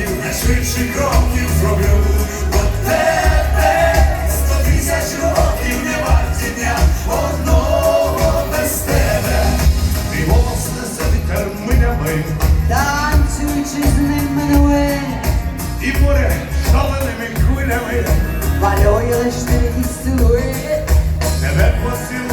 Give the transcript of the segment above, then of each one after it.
кроків, не швидше кроків зроблю, бо тебе сто тисяч років не варті одного без тебе. Ти голос несе вітерминями, танцюючи з ним минули, і море шаленими кулями, малює лиш ти сили, тебе посили.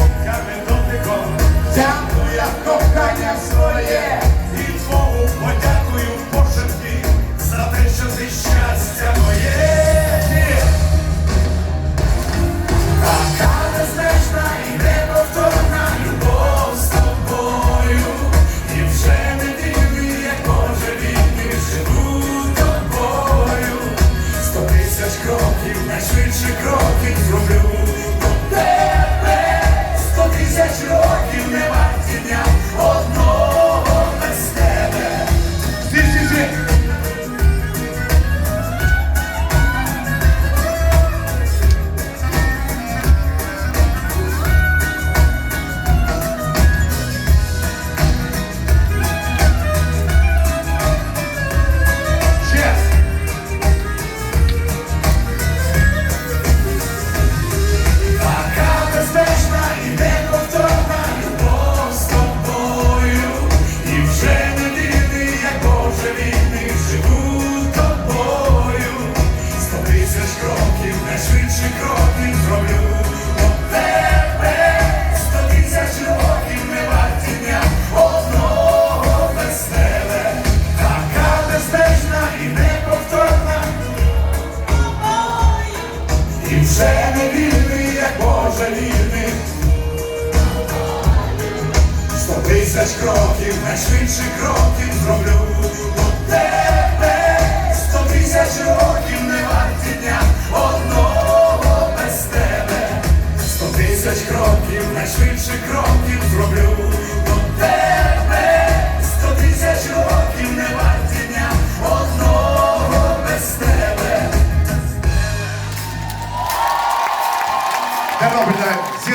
щастя моє. кроків, не швидше кроків зроблю. От тебе сто тисяч років не варті дня одного така безпечна і неповторна. І вже не вільний, як Боже вільний. Сто тисяч кроків, найшвидше кроків зроблю. найшвидше кроків зроблю.